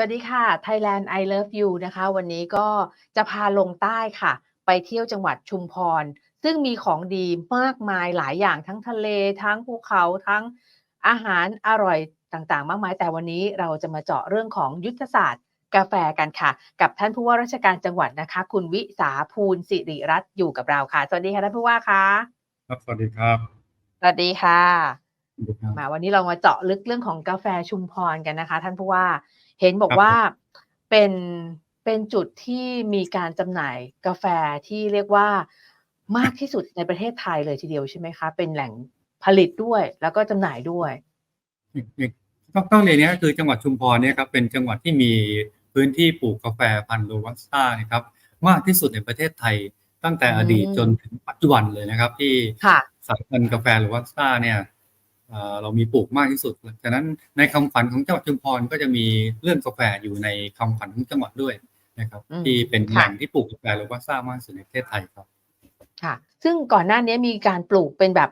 วัสดีค่ะ Thailand I Love You นะคะ วันนี้ก็จะพาลงใต้ค่ะ ไปเที่ยวจังหวัดชุมพร ซึ่งมีของดีมากมายหลายอย่างทั้งทะเล ทั้งภูเขาทั้งอาหารอร่อยต่างๆ มากมาย แต่วันนี้เราจะมาเจาะเรื่องของยุทธศาสตร์กาแฟกันค่ะ กับท่านผู้ว่าราชการจังหวัดนะคะ คุณวิสาภูลสิริรัตน์อยู่กับเราค่ะ สวัสดีค่ะท่านผู้ว่าคะครับสวัสดีครับสวัสดีค่ะสวัสดีครับมาวันนี้เรามาเจาะลึกเรื่องของกาแฟชุมพรกันนะคะ ท่านผู้ว่า เห็นบอกครับว่าเป็นเป็นจุดที่มีการจำหน่ายกาแฟที่เรียกว่ามากที่สุดในประเทศไทยเลยทีเดียวใช่ไหมคะ เป็นแหล่งผลิตด้วย แล้วก็จำหน่ายด้วยอีกอีกต้องต้องเรียนเนี้ยคือจังหวัดชุมพรเนี่ยครับเป็นจังหวัดที่มีพื้นที่ปลูกกาแฟพันธุ์โรบัสต้านะครับมากที่สุดในประเทศไทยตั้งแต่อดีตอืมจนถึงปัจจุบันเลยนะครับ ที่ค่ะสายพันธุ์กาแฟโรบัสต้าเนี่ย เอ่อเรามีปลูกมากที่สุดฉะนั้นในคำขวัญของจังหวัดชุมพรก็จะมีเรื่องกาแฟอยู่ในคำขวัญของจังหวัดด้วยนะครับอืมที่เป็นแหค่ะล่งที่ปลูกกาแฟโรบัสต้ามากที่สุดในประเทศไทยครับค่ะ ซึ่งก่อนหน้านี้มีการปลูกเป็นแบบ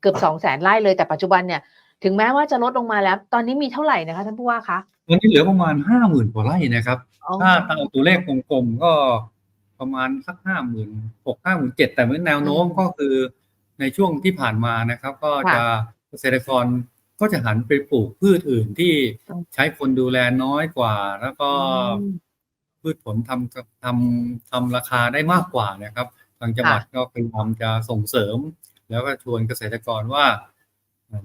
เกือบสองแสนไร่เลยแต่ปัจจุบันเนี่ย ถึงแม้ว่าจะลดลงมาแล้ว ตอนนี้มีเท่าไหร่นะคะท่านผู้ว่าคะตอนนี้เหลือประมาณห้าหมื่นกว่าไร่นะครับอ๋อถ้าตามตัวเลขกลมๆก็ประมาณสักห้าหมื่นหกห้าหมื่นเจ็ดแต่เมื่อแนวโน้มก็คือในช่วงที่ผ่านมานะครับ ก็จะเกษตรกรก็จะหันไปปลูกพืชอื่นที่ใช้คนดูแลน้อยกว่า แล้วก็อืมพืชผลทำกับทำทำราคาได้มากกว่านะครับ ทางจังหวัดก็พยายามจะส่งเสริม แล้วก็ชวนเกษตรกรว่า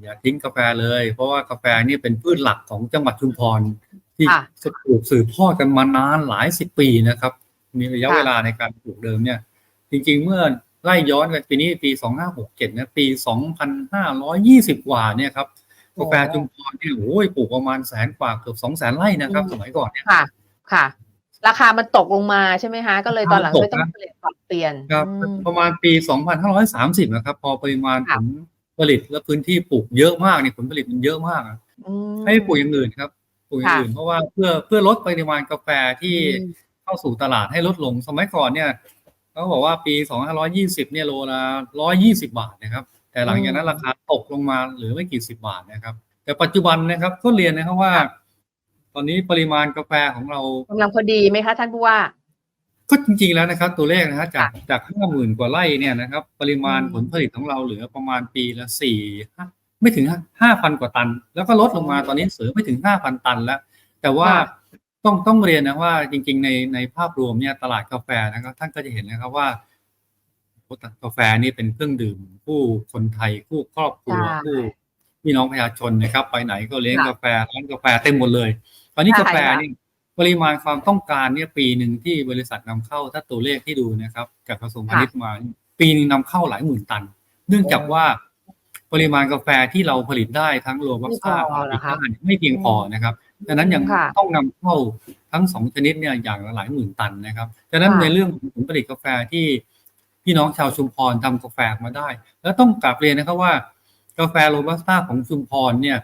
อย่าทิ้งกาแฟเลย เพราะว่ากาแฟนี่เป็นพืชหลักของจังหวัดชุมพรที่ค่ะปลูกสืบทอดกันมานานหลายสิบปีนะครับ มีระยะค่ะเวลาในการปลูกเดิมเนี่ย จริง ๆ เมื่อ ไล่ย้อนกันปีนี้ปีสองห้าหกเจ็ดนะปีสองพันห้าร้อยยี่สิบกว่าเนี่ยครับกาแฟชุมพรเนี่ยโอ้ยปลูกประมาณแสนกว่าเกือบสองแสนไร่นะครับ สมัยก่อนเนี่ยค่ะ ค่ะ ราคามันตกลงมาใช่ไหมคะ ก็เลยตอนหลังตกเลยต้องนะเปลี่ยนปรับเปลี่ยนครับอืมประมาณปีสองพันห้าร้อยสามสิบนะครับ พอปริมาณผค่ะลผลิตและพื้นที่ปลูกเยอะมากเนี่ยผลผลิตมันเยอะมากอะอืมให้ปลูกอย่างอื่นครับปลูกอย่างค่ะอื่นเพราะว่าเพื่อเพื่อลดปริมาณกาแฟที่อืมเข้าสู่ตลาดให้ลดลงสมัยก่อนเนี่ย เขาบอกว่าปี2520เนี่ยโลละ120บาทนะครับ แต่หลังจากนั้นราคาตกลงมาเหลือไม่กี่สิบบาทนะครับ แต่ปัจจุบันนะครับก็เรียนนะครับว่า ตอนนี้ปริมาณกาแฟของเรากำลังพอดีไหมคะท่านผู้ว่าก็จริงๆแล้วนะครับ ตัวเลขนะฮะจากค่ะจากห้าหมื่นกว่าไร่เนี่ยนะครับ ปริมาณอืมผลผลิตของเราเหลือประมาณปีละสี่ไม่ถึงห้าพันกว่าตัน แล้วก็ลดลงมาตอนนี้เสือไม่ถึงห้าพันตันแล้ว แต่ว่าค่ะ ต้องต้องเรียนนะว่าจริง ๆ ในในภาพรวมเนี่ยตลาดกาแฟนะครับท่านก็จะเห็นนะครับว่าโอ้กาแฟนี่เป็นเครื่องดื่มคู่คนไทยคู่ครอบครัวใช่คู่พี่น้องประชาชนนะครับ ไปไหนก็เลี้ยงค่ะกาแฟร้านกาแฟเต็มหมดเลย ตอนนี้ใช่กาแฟค่ะนี่ปริมาณความต้องการเนี่ยปีหนึ่งที่บริษัทนำเข้าถ้าตัวเลขที่ดูนะครับจากกระทรวงพาณิชย์มา ปีหนึงนำเข้าหลายหมื่นตัน เนื่องจากว่าปริมาณกาแฟที่เราผลิตได้ทั้งโรบัสต้าไม่พอเหรอคะไม่เพียงพอนะครับ ดังนั้นยังค่ะต้องนำเข้าทั้งสองชนิดเนี่ยอย่างละหลายหมื่นตันนะครับดังนั้นค่ะในเรื่องของผลผลิตกาแฟที่พี่น้องชาวชุมพรทำกาแฟออกมาได้ แล้วต้องกลับเรียนนะครับว่า กาแฟโรบัสต้าของชุมพรเนี่ย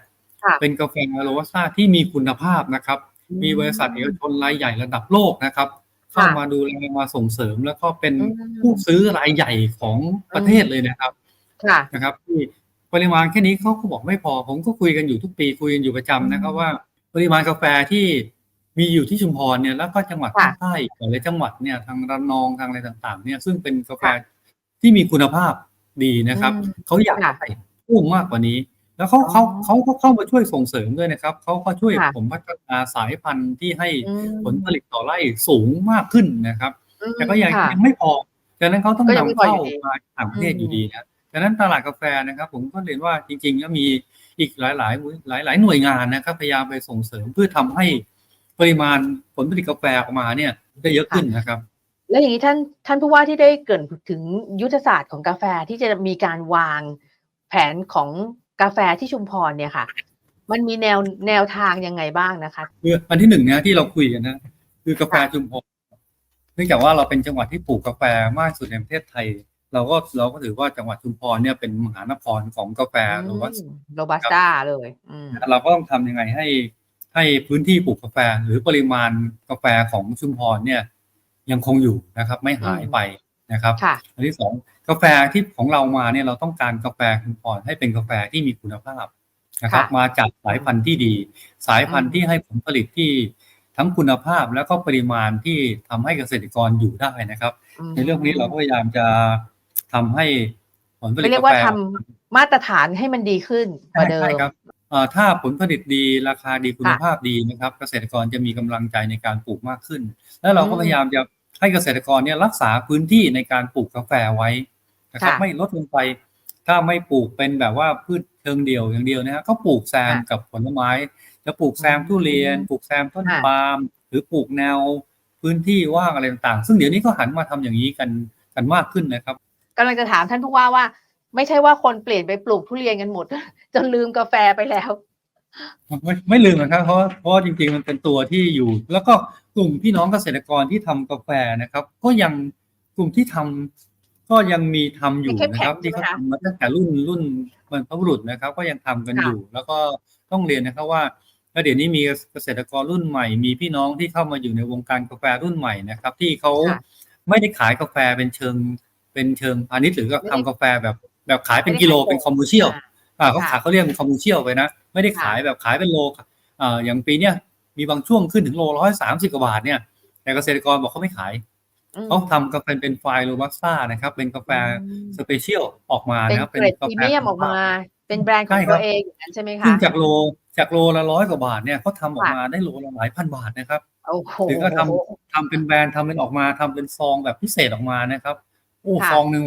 ค่ะเป็นกาแฟโรบัสต้าที่มีคุณภาพนะครับ มีบริษัทเอกชนรายใหญ่ระดับโลกนะครับ เข้ามาดูแลมาส่งเสริมแล้วก็เป็นอืมผู้ซื้อรายใหญ่ของประเทศเลยนะครับค่ะนะครับที่ปริมาณแค่นี้เขาก็บอกไม่พอ ผมก็คุยกันอยู่ทุกปีคุยกันอยู่ประจำนะครับอืมว่า ปริมาณกาแฟที่มีอยู่ที่ชุมพรเนี่ยแล้วก็จังหวัดค่ะภาคใต้หลายจังหวัดเนี่ยทางระนองทางอะไรต่างๆ เนี่ยซึ่งเป็นกาแฟที่มีคุณภาพดีนะครับอืมเขาอยากค่ะได้เพิ่มมากกว่านี้ แล้วเขาอ๋อเขาเขาก็เข้ามาช่วยส่งเสริมด้วยนะครับเขาก็ช่วยค่ะผมพัฒนาสายพันธุ์ที่ให้อืมผลผลิตต่อไร่สูงมากขึ้นนะครับอืมแต่ก็ยังค่ะยังไม่พอดังนั้นเขาต้องก็ยังนำไม่พอเข้าอยู่ดีมาจากต่างประเทศอืมอยู่ดีนะดังนั้นตลาดกาแฟนะครับ ผมก็เรียนว่าจริงๆก็มี อีกหลายๆหลายหลายๆหน่วยงานนะครับพยายามไปส่งเสริมเพื่อทำให้ปริมาณผลผลิตกาแฟออกมาเนี่ยได้เยอะขึ้นนะครับ แล้วอย่างนี้ท่านท่านผู้ว่าที่ได้เกรินถึงยุทธศาสตร์ของกาแฟที่จะมีการวางแผนของกาแฟที่ชุมพรเนี่ยค่ะ มันมีแนวแนวทางยังไงบ้างนะคะคืออันที่หนึ่งนะที่เราคุยกันนะคือกาแฟชุมพรเนื่องจากว่าเราเป็นจังหวัดที่ปลูกกาแฟมากที่สุดในประเทศไทย เราก็เราก็ถือว่าจังหวัดชุมพรเนี่ยเป็นมหานครของกาแฟโรบัสโรบัสต้าเลยอืมเราก็ต้องทำยังไงให้ให้พื้นที่ปลูกกาแฟหรือปริมาณกาแฟของชุมพรเนี่ย ยังคงอยู่นะครับ ไม่หายไปนะครับค่ะอันที่สองกาแฟที่ของเรามาเนี่ยเราต้องการกาแฟชุมพรให้เป็นกาแฟที่มีคุณภาพนะครับค่ะมาจากสายพันธุ์ที่ดี สายพันธุ์อืมที่ให้ผลผลิตที่ทั้งคุณภาพแล้วก็ปริมาณที่ทำให้เกษตรกรอยู่ได้นะครับ ในเรื่องนี้เราก็พยายามจะ ทำให้ผลผลิตเรียกกาว่าแฟทำมาตรฐานให้มันดีขึ้นกว่าเดิมใช่ครับเอ่อถ้าผลผลิตดีราคาดีคุณค่ะภาพดีนะครับ เกษตรกรจะมีกำลังใจในการปลูกมากขึ้น แล้วเราก็อืมพยายามจะให้เกษตรกรเนี่ยรักษาพื้นที่ในการปลูกกาแฟไว้นะครับค่ะไม่ลดลงไป ถ้าไม่ปลูกเป็นแบบว่าพืชเชิงเดี่ยวอย่างเดียวนะฮะก็ปลูกแซมค่ะกับผลไม้จะปลูกแซมอืมทุเรียน ปลูกแซมต้นค่ะปาล์มหรือปลูกแนวพื้นที่ว่างอะไรต่างๆ ซึ่งเดี๋ยวนี้ก็หันมาทำอย่างนี้กันกันมากขึ้นนะครับ กำลังจะถามท่านผู้ว่าว่า ไม่ใช่ว่าคนเปลี่ยนไปปลูกทุเรียนกันหมด จนลืมกาแฟไปแล้ว ไม่ไม่ลืมนะครับ เพราะว่าเพราะว่าจริงๆมันเป็นตัวที่อยู่ แล้วก็กลุ่มพี่น้องเกษตรกรที่ทำกาแฟนะครับ ก็ยังกลุ่มที่ทำก็ยังมีทำอยู่นะครับไม่ที่เข้มเขาแข็งใช่ไหมคะทำมาตั้งแต่รุ่นรุ่นบรรพบุรุษนะครับ ก็ยังทำกันค่ะอยู่ แล้วก็ต้องเรียนนะครับว่าแล้วเดี๋ยวนี้มีเกษตรกรรุ่นใหม่ มีพี่น้องที่เข้ามาอยู่ในวงการกาแฟรุ่นใหม่นะครับ ที่เขาค่ะไม่ได้ขายกาแฟเป็นเชิง เป็นเชิงพาณิชย์หรือก็ไม่ได้ทำกาแฟแบบแบบขายเป็นไม่ได้กิโลขายเป็นส่งคอมเมอร์เชียลอ่าอ่าเขาค่ะขายเขาเรียกเป็นคอมเมอร์เชียลไปนะ ไม่ได้ค่ะขายแบบขายเป็นโลอ่าอย่างปีเนี้ยมีบางช่วงขึ้นถึงโลร้อยสามสิบกว่าบาทเนี่ยแต่เกษตรกรบอกเขาไม่ขายอืมเขาทำกาแฟเป็นไฟล์โรบัสต้านะครับ เป็นกาแฟอืมสเปเชียลออกมาเป็นนะครับเกรดพรีเมียมออกมา เป็นแบรนด์ของใช่คตัรัวบเองอย่างนั้นใช่ไหมคะซึ่งจากโลจากโลละร้อยกว่าบาทเนี่ยเขาทำออกค่ะมาได้โลละหลายพันบาทนะครับโอ้โหหรือก็ทำทำเป็นแบรนด์ทำเป็นออกมาทำเป็นซองแบบพิเศษออกมานะครับ โอ้ค่ะซองหนึ่ง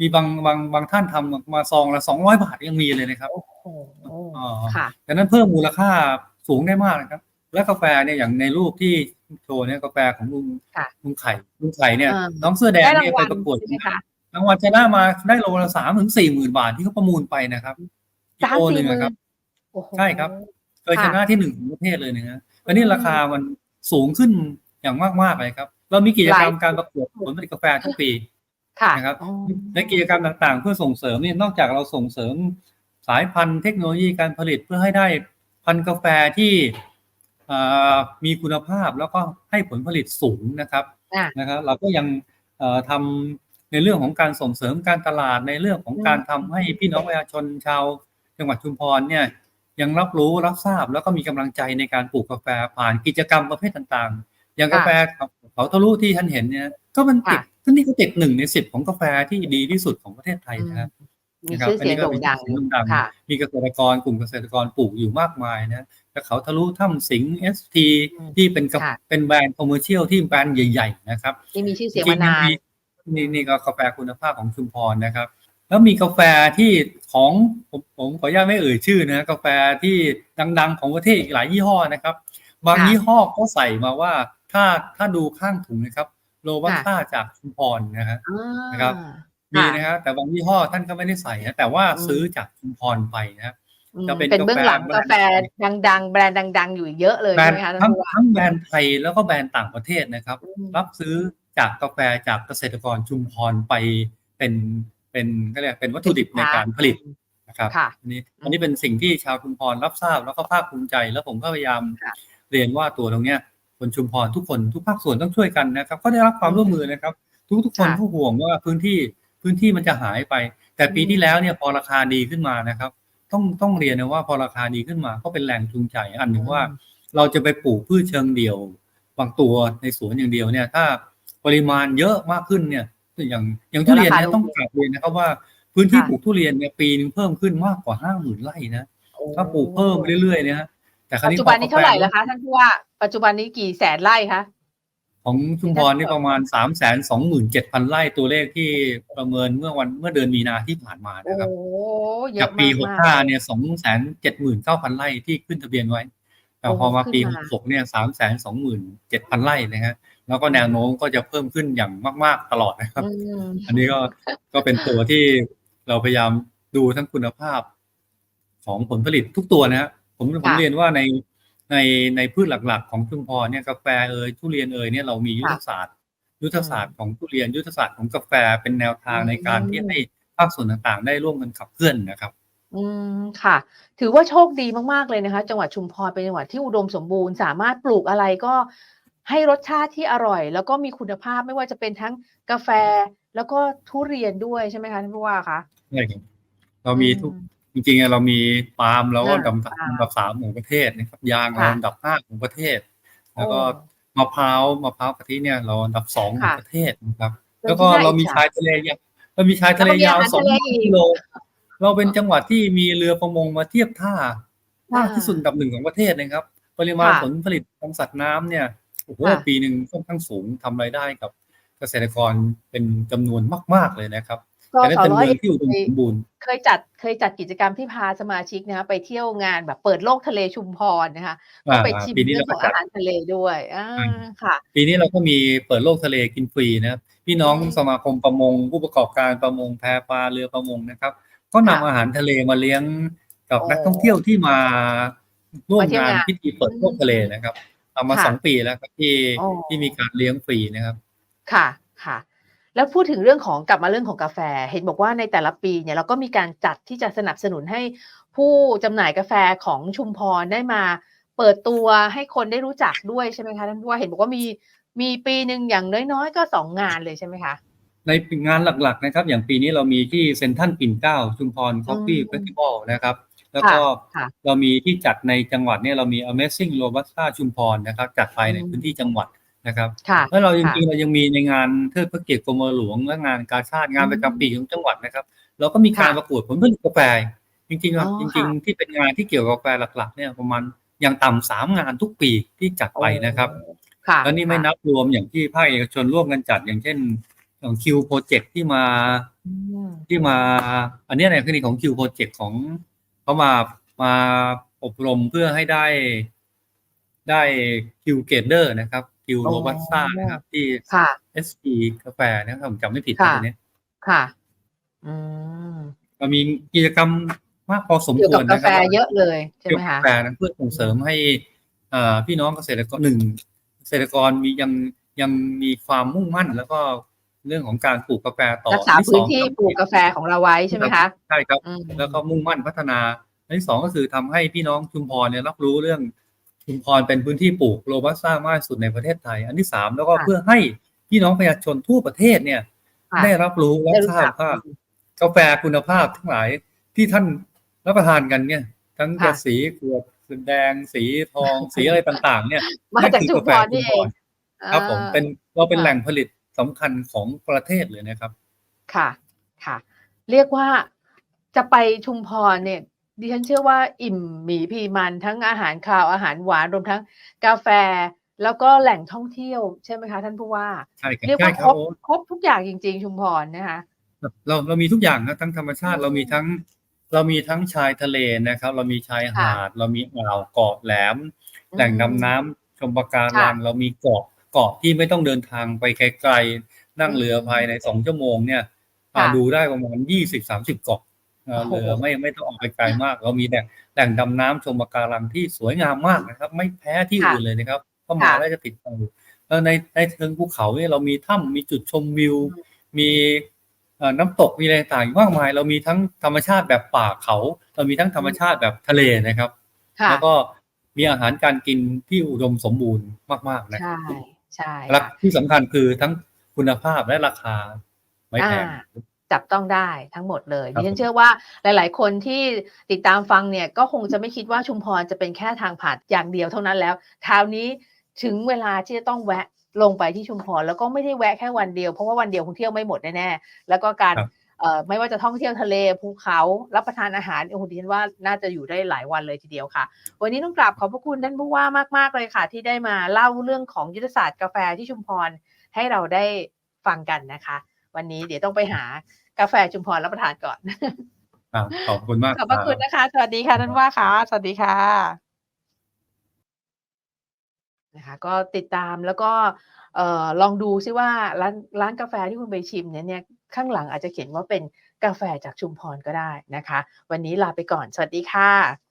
มีบางบางบางท่านทำออกมาซองละสองร้อยบาทยังมีเลยนะครับโอ้โหอ๋อค่ะดังนั้นเพิ่มมูลค่าสูงได้มากนะครับ และกาแฟเนี่ยอย่างในรูปที่โชว์เนี่ยกาแฟของลุงค่ะลุงไข่ลุงไข่เนี่ยอ่าน้องเสื้อแดงได้รางเนี่ยวัไปลประกวดใช่ไหมคะรางวัลชนะมาได้โลละสามถึงสี่หมื่นบาทที่เขาประมูลไปนะครับอีสามโลหสี่นึ่งหมื่นะนครับโอ้โหใช่ครับเคยชค่ะนะที่หนึ่งของประเทศเลยนะฮะอันนี้ราคามันสูงขึ้นอย่างมากๆเลยครับ เรามีกิจกรรมการประกวดผลผลิตกาแฟทุกปีค่ะ นะครับอ๋อในกิจกรรมต่างๆ เพื่อส่งเสริมเนี่ยนอกจากเราส่งเสริมสายพันธุ์เทคโนโลยีการผลิตเพื่อให้ได้พันธุ์กาแฟที่เอ่อมีคุณภาพแล้วก็ให้ผลผลิตสูงนะครับอะนะครับ เราก็ยังเอ่อทำในเรื่องของการส่งเสริมการตลาดในเรื่องของการทำให้พี่น้องประชาชนชาว จังหวัดชุมพรเนี่ยยังรับรู้รับทราบแล้วก็มีกำลังใจในการปลูกกาแฟผ่านกิจกรรมประเภทต่างๆ อย่างกาแฟเขาทะลุที่ท่านเห็นเนี่ย ก็มันติดที่นี่ก็ติดหนึ่งในสิบของกาแฟที่ดีที่สุดของประเทศไทยนะครับมีชื่อเสียงโด่งดังอันนี้ก็มีชื่อเสียงโด่งดังค่ะมีเกษตรกรกลุ่มเกษตรกรปลูกอยู่มากมายนะแต่เขาทะลุถ้ำสิงเอสทีอืมที่เป็นกาค่ะเป็นแบรนด์คอมเมอร์เชียลที่แบรนด์ใหญ่ ๆ นะครับที่มีชื่อเสียงจริมางๆนานมีนี่นี่ก็กาแฟคุณภาพของชุมพรนะครับ แล้วมีกาแฟที่ของผมผมขออนุญาตไม่เอ่ยชื่อนะกาแฟที่ดัง ๆ ของประเทศอีกหลายยี่ห้อนะครับ บางค่ะยี่ห้อก็ใส่มาว่า ถ้าถ้าดูข้างถุงนะครับ โลวัตต้าจากชุมพรนะฮะอ่านะครับมีค่ะนะครับแต่บางยี่ห้อท่านก็ไม่ได้ใส่นะแต่ว่าอืมซื้อจากชุมพรไปนะครับอืมจะเป็นเป็นเบื้องหลังกาแฟกาแฟดังๆ แบรนด์ดัง ๆ อยู่เยอะเลยแบรใช่นไหมด์คะท่าทั้นงผู้ว่าทั้งแบรนด์ไทยแล้วก็แบรนด์ต่างประเทศนะครับอืมรับซื้อจากกาแฟจากเกษตรกรชุมพรไปเป็นเป็นก็เรียกเป็นวัตถุดิบในการผลิตนะครับค่ะอันนี้อันนี้เป็นสิ่งที่ชาวชุมพรรับทราบแล้วก็ภาคภูมิใจ แล้วผมก็พยายามค่ะเรียนว่าตัวตรงเนี้ย คนชุมพรทุกคนทุกภาคส่วนต้องช่วยกันนะครับ ก็ได้รับความร่วมมือนะครับ ทุกทุกๆคนค่ะผู้ห่วงว่าพื้นที่พื้นที่มันจะหายไป แต่ปีอืมที่แล้วเนี่ยพอราคาดีขึ้นมานะครับ ต้องต้องเรียนนะว่าพอราคาดีขึ้นมาก็เป็นแรงจูงใจอันหนึ่งว่า เราจะไปปลูกพืชเชิงเดี่ยว บางตัวในสวนอย่างเดียวเนี่ย ถ้าปริมาณเยอะมากขึ้นเนี่ย อย่างอย่างทุเรียนเนี่ยราคาลงต้องกลับเรียนนะครับว่าพื้นที่ค่ะปลูกทุเรียนเนี่ยปีนึงเพิ่มขึ้นมากกว่าห้าหมื่นไร่นะโอ้ถ้าปลูกเพิ่มไปเรื่อยๆเนี่ยฮะแต่คราวปัจนี้จุบันนี้เท่าไหร่พอกแล้วคะท่านผู้ว่า ปัจจุบันนี้กี่แสนไร่คะของชุมพรนี่ประมาณสามแสนสองหมื่นเจ็ดพันไร่ตัวเลขที่ประเมินเมื่อวันเมื่อเดือนมีนาที่ผ่านมาโอ้นะครับเยจากอะปีมากหกมากห้าเนี่ยสองแสนเจ็ดหมื่นเก้าพันไร่ที่ขึ้นทะเบียนไว้ แต่พอมาปีขึ้หนกมาหกเนี่ยสามแสนสองหมื่นเจ็ดพันไร่นะฮะแล้วก็แนวโน้มก็จะเพิ่มขึ้นอย่างมาก ๆตลอดนะครับอืมอันนี้ก็ก็เป็นตัวที่เราพยายามดูทั้งคุณภาพ ของผลผลิตทุกตัวนะฮะผมผมเรียนว่าใน ในในพืชหลักๆ ของชุมพรเนี่ยกาแฟเอยทุเรียนเอยเนี่ยเรามียุทธศาสตร์ ยุทธศาสตร์ของทุเรียนยุทธศาสตร์ของกาแฟเป็นแนวทางในการที่ให้ภาคส่วนต่างๆ ได้ร่วมกันขับเคลื่อนนะครับอืมค่ะ ถือว่าโชคดีมากๆเลยนะคะ จังหวัดชุมพรเป็นจังหวัดที่อุดมสมบูรณ์ สามารถปลูกอะไรก็ให้รสชาติที่อร่อย แล้วก็มีคุณภาพไม่ว่าจะเป็นทั้งกาแฟแล้วก็ทุเรียนด้วยใช่ไหมคะท่านผู้ว่าคะใช่ครับเรามีทุกอืม จริงๆอะเรามีปาล์มเราก็อ่าอันดับปาล์มอันดับสามของประเทศนะครับยางเราค่ะอันดับห้าของประเทศ แล้วก็โอ้มะพร้าวมะพร้าวกะทิเนี่ยเราอันดับสองของค่ะประเทศนะครับเป็นแล้วก็ที่น่าเรามีอิจฉาชายทะเลยาวเรามีชายทะเลแล้วก็มียาวอาหารสองทะเลอีกกิโลเราเป็นจังหวัดที่มีเรือประมงมาเทียบท่าอ่ามากที่สุดอันดับหนึ่งของประเทศนะครับ ปริมาณค่ะผลผลิตของสัตว์น้ำเนี่ยโอ้โหค่ะปีหนึ่งค่อนข้างสูงทำรายได้กับเกษตรกรเป็นจำนวนมาก ๆเลยนะครับ ก็แต่นั่นสอเป็นร้อยเมืองที่อุดมสมบูรณ์เคยจัดเคยจัดกิจกรรมที่พาสมาชิกนะคะไปเที่ยวงานแบบเปิดโลกทะเลชุมพรนะคะก็อ่าไปชิมปีนี้เรื่อเรางขก็องจัอาดหารทะเลด้วยอ่าอืมค่ะ ปีนี้เราก็มีเปิดโลกทะเลกินฟรีนะครับพี่น้องอืมสมาคมประมงผู้ประกอบการประมงแพปลาเรือประมงนะครับ ก็นำค่ะอาหารทะเลมาเลี้ยงกับโอ้นักท่องเที่ยวที่มาร่วมมาเที่ยวงานงานพิธีเปิดโลกทะเลนะครับทำมาค่ะสองปีแล้วครับที่โอ้ที่มีการเลี้ยงฟรีนะครับ ค่ะค่ะ แล้วพูดถึงเรื่องของกลับมาเรื่องของกาแฟ เห็นบอกว่าในแต่ละปีเนี่ยเราก็มีการจัดที่จะสนับสนุนให้ผู้จำหน่ายกาแฟของชุมพรได้มาเปิดตัวให้คนได้รู้จักด้วยใช่ไหมคะท่านผู้ว่าเห็นบอกว่ามีมีปีหนึ่งอย่างน้อยๆ ก็สองงานเลยใช่ไหมคะในงานหลักๆนะครับ อย่างปีนี้เรามีที่เซ็นทรัลปิ่นเกล้าชุมพรคอฟฟี่อืมเฟสติวัลนะครับ แล้วก็ค่ะเรามีที่จัดในจังหวัดเนี่ยเรามี Amazing Robusta ชุมพรนะครับจัดไปในอืมพื้นที่จังหวัด นะครับค่ะแล้วเราจค่ะริงๆเรายังมีในงานเทิดพระเกียรติกรมหลวงและงานกาชาติงานประจำปีของจังหวัดนะครับ เราก็มีการค่ะประกวดผลผลิตกาแฟจริงๆครับอ๋อจริงค่ะๆที่เป็นงานที่เกี่ยวกับกาแฟหลัก ๆ เนี่ยประมาณอย่างต่ำสามงานทุกปีที่จัดไปนะครับค่ะแล้วนี่ไม่ค่ะนับรวมอย่างที่ภาคเอกชนร่วมกันจัดอย่างเช่นของคิวโปรเจกต์ที่มาอืมที่มา อันเนี้ยในกรณีของคิวโปรเจกต์ของเขามามาอบรมเพื่อให้ได้ได้คิวเกเดอร์นะครับ คิวอ๋อโรบัสต้านะครับที่ค่ะ SP กาแฟนะครับผมจำไม่ผิดค่ะนะทีเนี้ยค่ะอืมเรามีกิจกรรมมากพอสมเกี่ยวคกัวบรกานะแฟครับเยอะเลยใช่เกี่ยไหวมกับคะกาแฟนะเพื่อส่งเสริมให้อ่าพี่น้องเกษตรกรหนึ่งเกษตรกรมียังยังมีความมุ่งมั่น แล้วก็เรื่องของการปลูกกาแฟต่อรักษาอัพื้นที่สองปลูกกาแฟของเราไว้ใช่ไหมคะใช่ครับอืมแล้วก็มุ่งมั่นพัฒนาอันที่สองก็คือทำให้พี่น้องชุมพรเนี่ยรับรู้เรื่อง ชุมพรเป็นพื้นที่ปลูกโรบัสต้ามากที่สุดในประเทศไทย อันที่สามแล้วก็ค่ะเพื่อให้พี่น้องประชาชนทั่วประเทศเนี่ยค่ะได้รับรู้และได้รู้ทราบจักว่ากาแฟคุณภาพทั้งหลายที่ท่านรับประทานกันเนี่ย ทั้งค่ะจะสีขวดสีแดงสีทองสีอะไรต่างๆ เนี่ยมาจากนั่นชุคืมกาพแฟรนี่เองครับผมเป็นเราเป็นค่ะแหล่งผลิตสำคัญของประเทศเลยนะครับ ค่ะค่ะ เรียกว่าจะไปชุมพรเนี่ย ดิฉันเชื่อว่าอิ่มหมีพีมันทั้งอาหารคาวอาหารหวานรวมทั้งกาแฟ แล้วก็แหล่งท่องเที่ยวใช่ไหมคะ ท่านผู้ว่าใช่ครับเรียกใช่ว่าคครับรบโอ้ครบทุกอย่างจริง ๆ ชุมพรนะคะเราเรามีทุกอย่างนะทั้งธรรมชาติอืมเรามีทั้งเรามีทั้งชายทะเลนะครับ เรามีชายหาด เรามีอ่าวเกาะแหลม แหล่งดำน้ำชมปะการังค่ะเรามีเกาะเกาะที่ไม่ต้องเดินทางไปไกลๆนั่งอืมเรือภายในสองชั่วโมงเนี่ยอ่าค่ะดูได้ประมาณยี่สิบสามสิบเกาะอ่าโอ้โห เรือไม่ไม่ต้องออกไปไกลมาก เรามีแหล่งแหล่งดำน้ำชมปะการังที่สวยงามมากนะครับ ไม่แพ้ที่ค่ะอื่นเลยนะครับเข้ามาค่ะแล้วจะติดตามแล้วในในเชิงภูเขาเนี่ยเรามีถ้ำมีจุดชมวิวอืมมีเอ่อน้ำตกมีอะไรต่างๆมากมาย เรามีทั้งธรรมชาติแบบป่าเขา เรามีทั้งธรรมชาติแบบทะเลนะครับค่ะแล้วก็มีอาหารการกินที่อุดมสมบูรณ์มากๆนะใช่ใช่และค่ะที่สำคัญคือทั้งคุณภาพและราคาไม่แพงอ่า จับต้องได้ทั้งหมดเลยครับดิฉันเชื่อว่าหลาย ๆ คนที่ติดตามฟังเนี่ยก็คงจะไม่คิดว่าชุมพรจะเป็นแค่ทางผ่านอย่างเดียวเท่านั้นแล้วคราวนี้ถึงเวลาที่จะต้องแวะลงไปที่ชุมพรแล้วก็ไม่ได้แวะแค่วันเดียวเพราะว่าวันเดียวคงเที่ยวไม่หมดแน่ๆแล้วก็การครับเอ่อไม่ว่าจะท่องเที่ยวทะเลภูเขารับประทานอาหารโอ้โหดิฉันว่าน่าจะอยู่ได้หลายวันเลยทีเดียวค่ะ วันนี้ต้องกราบขอบพระคุณท่านผู้ว่ามาก ๆ เลยค่ะ ที่ได้มาเล่าเรื่องของยุทธศาสตร์กาแฟที่ชุมพรให้เราได้ฟังกันนะคะ วันนี้เดี๋ยวต้องไปหา กาแฟชุมพรรับประทานก่อนอ่าขอบคุณมากขอบพระคุณรับนะคะ สวัสดีค่ะท่านว่าค่ะ สวัสดีค่ะนะคะก็ติดตามแล้วก็เอ่อลองดูซิว่าร้านร้านกาแฟที่คุณไปชิมเนี่ยเนี่ยข้างหลังอาจจะเขียนว่าเป็นกาแฟจากชุมพรก็ได้นะคะ วันนี้ลาไปก่อน สวัสดีค่ะ